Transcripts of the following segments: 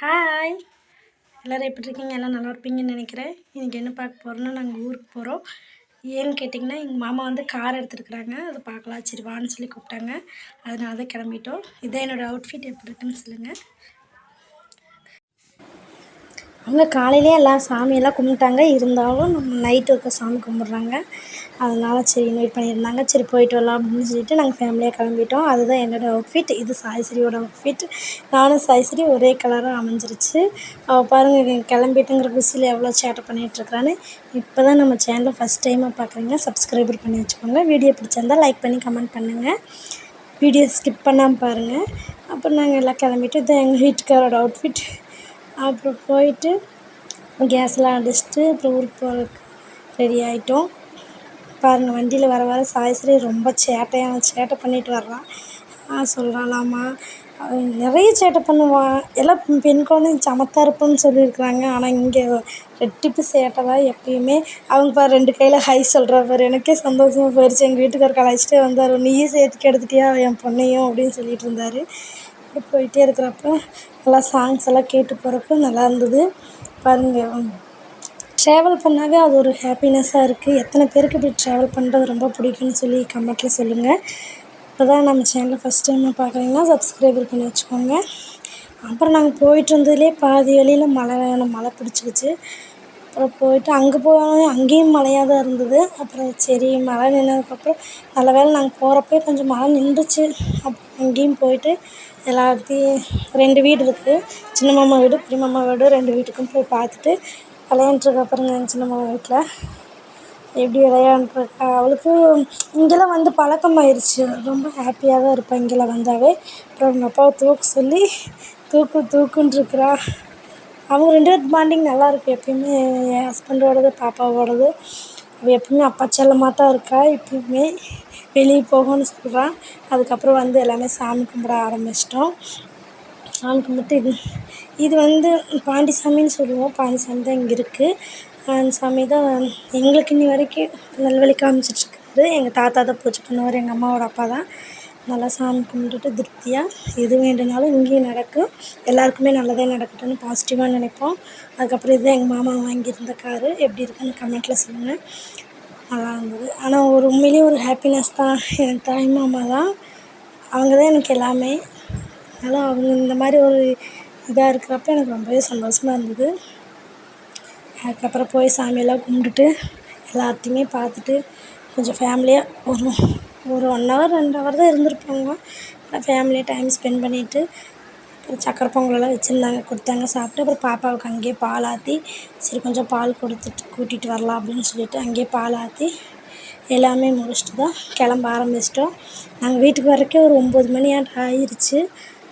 Hi எல்லோரும் எப்படி இருக்கீங்க? எல்லாம் நல்லா இருப்பீங்கன்னு நினைக்கிறேன். இன்றைக்கி என்ன பார்க்க போகிறோன்னா நாங்கள் ஊருக்கு போகிறோம் ஏன்னு கேட்டிங்கன்னா எங்கள் மாமா வந்து கார் எடுத்துருக்குறாங்க. அதை பார்க்கலாம். சரி வான்னு சொல்லி கூப்பிட்டாங்க. அதனால தான் கிளம்பிட்டோம். இதே என்னோடய அவுட்ஃபிட் எப்படி இருக்குன்னு சொல்லுங்கள் அவங்க காலையிலே எல்லாம் சாமியெல்லாம் கும்பிட்டாங்க. இருந்தாலும் நம்ம நைட்டு இருக்க சாமி கும்பிட்றாங்க. அதனால் சரி இன்வைட் பண்ணியிருந்தாங்க. சரி போயிட்டு வரலாம் அப்படின்னு சொல்லிட்டு நாங்கள் ஃபேமிலியாக கிளம்பிட்டோம். அதுதான் என்னோடய அவுட்ஃபிட் இது சாய்ஸ்ரீயோட அவுட்ஃபிட் நானும் சாய்ஸ்ரீ ஒரே கலராக அமைஞ்சிருச்சு. அவள் பாருங்கள் கிளம்பிட்டுங்கிற குசியில் எவ்வளோ சேட்டை பண்ணிகிட்ருக்குறான்னு இப்போ தான் நம்ம சேனலை ஃபஸ்ட் டைமாக பார்க்குறீங்க சப்ஸ்கிரைபர் பண்ணி வச்சுக்கோங்க. வீடியோ பிடிச்சிருந்தால் லைக் பண்ணி கமெண்ட் பண்ணுங்கள் வீடியோ ஸ்கிப் பண்ணாமல் பாருங்கள் அப்புறம் நாங்கள் எல்லாம் கிளம்பிட்டு இதான் எங்கள் வீட்டுக்காரோட அவுட்ஃபிட் அப்புறம் போயிட்டு கேஸ்லாம் அடிச்சுட்டு அப்புறம் ஊருக்கு போகிறதுக்கு ரெடி ஆகிட்டோம் பாருங்கள் வண்டியில் வர வர சாயஸ்ரீ ரொம்ப சேட்டையாக சேட்டை பண்ணிட்டு வர்றான். ஆ சொல்கிறாளாம்மா நிறைய சேட்டை பண்ணுவான். எல்லாம் பெண் குழந்தைங்க சமத்தாக இருப்பேன்னு சொல்லியிருக்கிறாங்க. ஆனால் இங்கே ரெட்டிப்பு சேட்டை தான் எப்பயுமே. அவங்க பாரு ரெண்டு கையில் ஹை சொல்கிறா பாரு. எனக்கே சந்தோஷமாக போயிடுச்சு எங்கள் வீட்டுக்காரர் கலாய்ச்சிட்டே வந்தார். நீயே சேர்த்துக்கு எடுத்துட்டியா? என் பொண்ணையும் அப்படின்னு சொல்லிட்டு இருந்தார். போயிட்டே இருக்கிறப்ப நல்லா சாங்ஸ் எல்லாம் கேட்டு போகிறப்ப நல்லா இருந்தது. பாருங்கள் ட்ராவல் பண்ணாவே அது ஒரு ஹாப்பினஸ்ஸாக இருக்குது எத்தனை பேருக்கு இப்படி ட்ராவல் பண்ணுறது ரொம்ப பிடிக்கும்னு சொல்லி கமெண்ட்டில் சொல்லுங்கள் இப்போ தான் நம்ம சேனலை ஃபஸ்ட் டைம் பார்க்குறீங்கன்னா சப்ஸ்கிரைபர் பண்ணி வச்சுக்கோங்க. அப்புறம் நாங்கள் போயிட்டு இருந்ததுலேயே பாதி வழியில் மழை மழை பிடிச்சிக்கிச்சு அப்புறம் போயிட்டு அங்கே போனோடனே அங்கேயும் மழையாக தான் இருந்தது. அப்புறம் சரி மழை நின்றதுக்கப்புறம் நல்ல வேளை நாங்கள் போகிறப்பயே கொஞ்சம் மழை நின்றுச்சு. அப் அங்கேயும் போயிட்டு எல்லாத்தையும் ரெண்டு வீடு இருக்குது சின்ன மாமா வீடு பெரிய மாமா வீடு ரெண்டு வீட்டுக்கும் போய் பார்த்துட்டு விளையாண்ட்ருக்கா பாருங்க எங்கள் சின்ன மாமா வீட்டில் எப்படி விளையாண்ட்ருக்கா அவளுக்கு இங்கெல்லாம் வந்து பழக்கமாயிருச்சு ரொம்ப ஹாப்பியாக தான் இருப்பாள் இங்கெல்லாம் வந்தாவே. அப்புறம் எங்கள் அப்பாவை தூக்க சொல்லி தூக்கு தூக்குன்ட்ருக்கிறா அவங்க ரெண்டு பேர் பாண்டிங் நல்லாயிருக்கு எப்பயுமே என் ஹஸ்பண்டோடது பாப்பாவோடது. அவள் எப்பயுமே அப்பா செல்லமாக தான் இருக்கா. இப்பயுமே வெளியே போகணும்னு சொல்கிறா அதுக்கப்புறம் வந்து எல்லாமே சாமி கும்பிட ஆரம்பிச்சிட்டோம். சாமி கும்பிட்டு இது இது வந்து பாண்டி சாமின்னு சொல்லுவோம். பாண்டி சாமி தான் இங்கே இருக்குது அந்த சாமி தான் எங்களுக்கு இன்னி வரைக்கும் நல்வழி காமிச்சிட்ருக்காரு எங்கள் தாத்தா தான் பூஜை பண்ணுவார். எங்கள் அம்மாவோட அப்பா தான். நல்லா சாமி கும்பிட்டுட்டு திருப்தியாக எது வேண்டுனாலும் இங்கேயும் நடக்கும். எல்லாருக்குமே நல்லதே நடக்கட்டும்னு பாசிட்டிவாக நினைப்போம். அதுக்கப்புறம் இதுதான் எங்கள் மாமா வாங்கியிருந்த காரு எப்படி இருக்குன்னு கமெண்ட்டில் சொல்லுங்கள் நல்லா இருந்தது. ஆனால் ஒரு உண்மையிலேயே ஒரு ஹாப்பினஸ் தான். என் தாய் மாமா தான். அவங்க தான் எனக்கு எல்லாமே. அதனால் அவங்க இந்த மாதிரி ஒரு இதாக இருக்கிறப்ப எனக்கு ரொம்பவே சந்தோஷமாக இருந்தது. அதுக்கப்புறம் போய் சாமியெல்லாம் கும்பிட்டுட்டு எல்லாத்தையுமே பார்த்துட்டு கொஞ்சம் ஃபேமிலியாக ஒரு ஒரு ஒன் ஹவர் ரெண்டு ஹவர் தான் இருந்திருப்பாங்க. ஃபேமிலி டைம் ஸ்பெண்ட் பண்ணிவிட்டு அப்புறம் சக்கரை பொங்கலெல்லாம் வச்சுருந்தாங்க கொடுத்தாங்க சாப்பிட்டு அப்புறம் பாப்பாவுக்கு அங்கேயே பால் ஆற்றி சரி கொஞ்சம் பால் கொடுத்துட்டு கூட்டிகிட்டு வரலாம் அப்படின்னு சொல்லிட்டு அங்கேயே பால் ஆற்றி எல்லாமே முடிச்சுட்டு தான் கிளம்ப ஆரம்பிச்சிட்டோம். நாங்கள் வீட்டுக்கு வரைக்கும் ஒரு ஒம்பது மணியாட்டம் ஆயிடுச்சு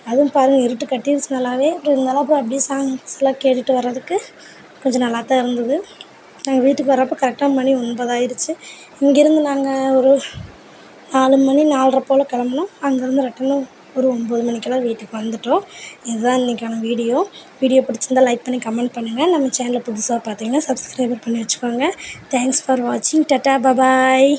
அதுவும் பாருங்கள் இருட்டு கட்டிருச்சு நல்லாவே. அப்புறம் இருந்தாலும் அப்புறம் அப்படியே சாங்ஸ்லாம் கேட்டுட்டு வர்றதுக்கு கொஞ்சம் நல்லா தான் இருந்தது. நாங்கள் வீட்டுக்கு வரப்போ கரெக்டாக மணி ஒன்பதாயிருச்சு இங்கேருந்து நாங்கள் ஒரு நாலு மணி நாலரை போல் கிளம்புனோம். அங்கேருந்து ரிட்டனும் ஒரு ஒம்பது மணிக்கெல்லாம் வீட்டுக்கு வந்துவிட்டோம் இதுதான் இன்றைக்கான வீடியோ வீடியோ பிடிச்சிருந்தா லைக் பண்ணி கமெண்ட் பண்ணுங்கள் நம்ம சேனலை புதுசாக பார்த்தீங்கன்னா சப்ஸ்கிரைபர் பண்ணி வச்சுக்கோங்க. தேங்க்ஸ் ஃபார் வாட்சிங் டட்டா பபாய்